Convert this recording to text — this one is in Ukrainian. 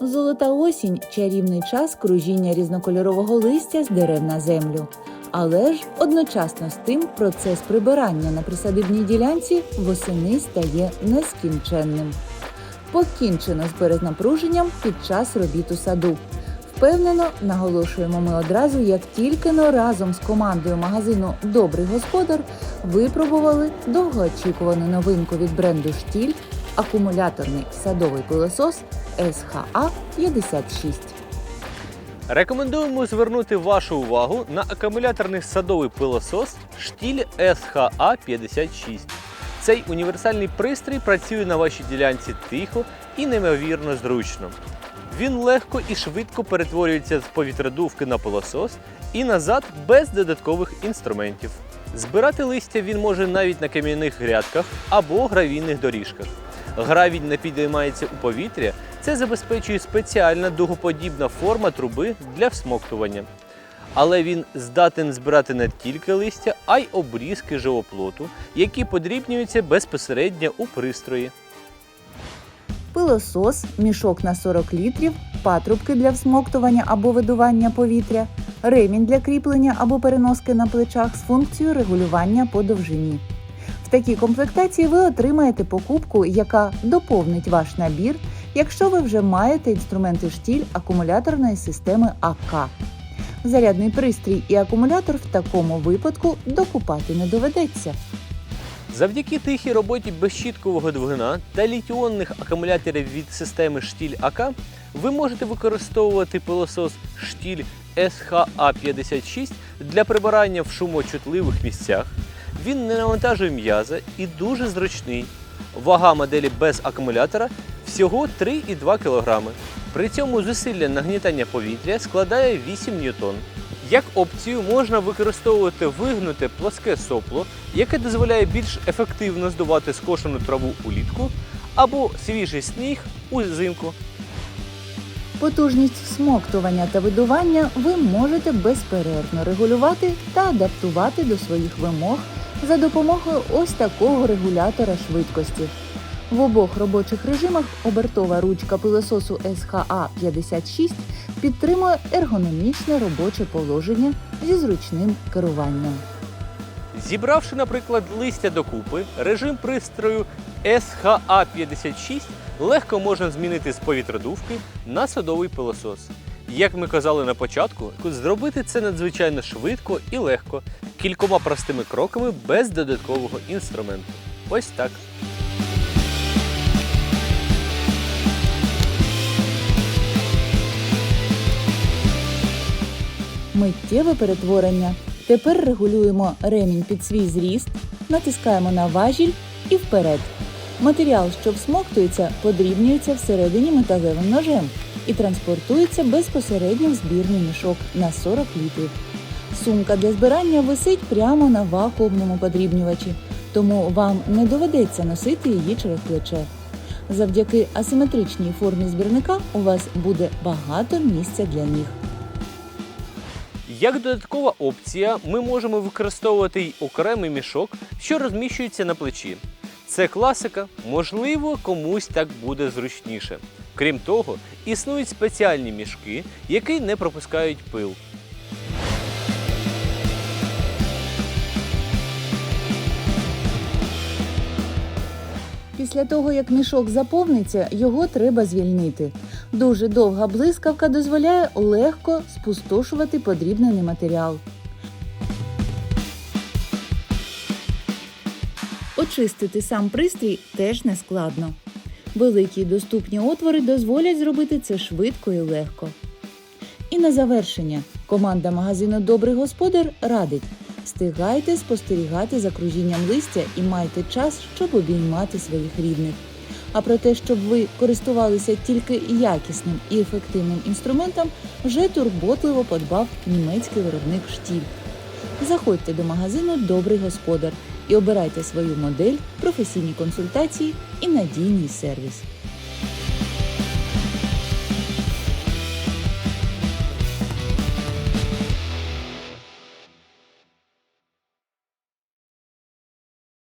Золота осінь чарівний час кружіння різнокольорового листя з дерев на землю. Але ж одночасно з тим процес прибирання на присадибній ділянці восени стає нескінченним. Покінчено з перезнапруженням під час робіт у саду. Впевнено, наголошуємо ми одразу, як тільки но разом з командою магазину Добрий господар випробували довгоочікувану новинку від бренду Штіль акумуляторний садовий пилосос СХА 56. Рекомендуємо звернути вашу увагу на акумуляторний садовий пилосос штіль SHA 56. Цей універсальний пристрій працює на вашій ділянці тихо і неймовірно зручно. Він легко і швидко перетворюється з повітрядувки на пилосос і назад без додаткових інструментів. Збирати листя він може навіть на кам'яних грядках або гравійних доріжках. Гравій не підіймається у повітря, це забезпечує спеціальна дугоподібна форма труби для всмоктування. Але він здатен збирати не тільки листя, а й обрізки живоплоту, які подрібнюються безпосередньо у пристрої. Пилосос, мішок на 40 літрів, патрубки для всмоктування або видування повітря, ремінь для кріплення або переноски на плечах з функцією регулювання по довжині. В такій комплектації ви отримаєте покупку, яка доповнить ваш набір, якщо ви вже маєте інструменти штіль акумуляторної системи АК. Зарядний пристрій і акумулятор в такому випадку докупати не доведеться. Завдяки тихій роботі безщіткового двигуна та літіонних акумуляторів від системи штіль АК ви можете використовувати пилосос штіль SHA56 для прибирання в шумочутливих місцях. Він не навантажує м'яза і дуже зручний. Вага моделі без акумулятора всього 3,2 кг. При цьому зусилля нагнітання повітря складає 8 ньютон. Як опцію можна використовувати вигнуте плоске сопло, яке дозволяє більш ефективно здувати скошену траву улітку, або свіжий сніг узимку. Потужність всмоктування та видування ви можете безперервно регулювати та адаптувати до своїх вимог за допомогою ось такого регулятора швидкості. В обох робочих режимах обертова ручка пилососу SHA 56 підтримує ергономічне робоче положення зі зручним керуванням. Зібравши, наприклад, листя докупи, режим пристрою SHA56 легко можна змінити з повітродувки на садовий пилосос. Як ми казали на початку, зробити це надзвичайно швидко і легко, кількома простими кроками без додаткового інструменту. Ось так. Миттєве перетворення. Тепер регулюємо ремінь під свій зріст, натискаємо на важіль і вперед. Матеріал, що всмоктується, подрібнюється всередині металевим ножем і транспортується безпосередньо в збірний мішок на 40 літрів. Сумка для збирання висить прямо на вакуумному подрібнювачі, тому вам не доведеться носити її через плече. Завдяки асиметричній формі збірника у вас буде багато місця для ніг. Як додаткова опція, ми можемо використовувати й окремий мішок, що розміщується на плечі. Це класика, можливо, комусь так буде зручніше. Крім того, існують спеціальні мішки, які не пропускають пил. Після того, як мішок заповниться, його треба звільнити. Дуже довга блискавка дозволяє легко спустошувати подрібнений матеріал. Очистити сам пристрій теж не складно. Великі й доступні отвори дозволять зробити це швидко і легко. І на завершення команда магазину Добрий господар радить встигайте спостерігати за кружінням листя і майте час, щоб обіймати своїх рідних. А про те, щоб ви користувалися тільки якісним і ефективним інструментом, вже турботливо подбав німецький виробник штіль. Заходьте до магазину Добрий господар і обирайте свою модель, професійні консультації і надійний сервіс.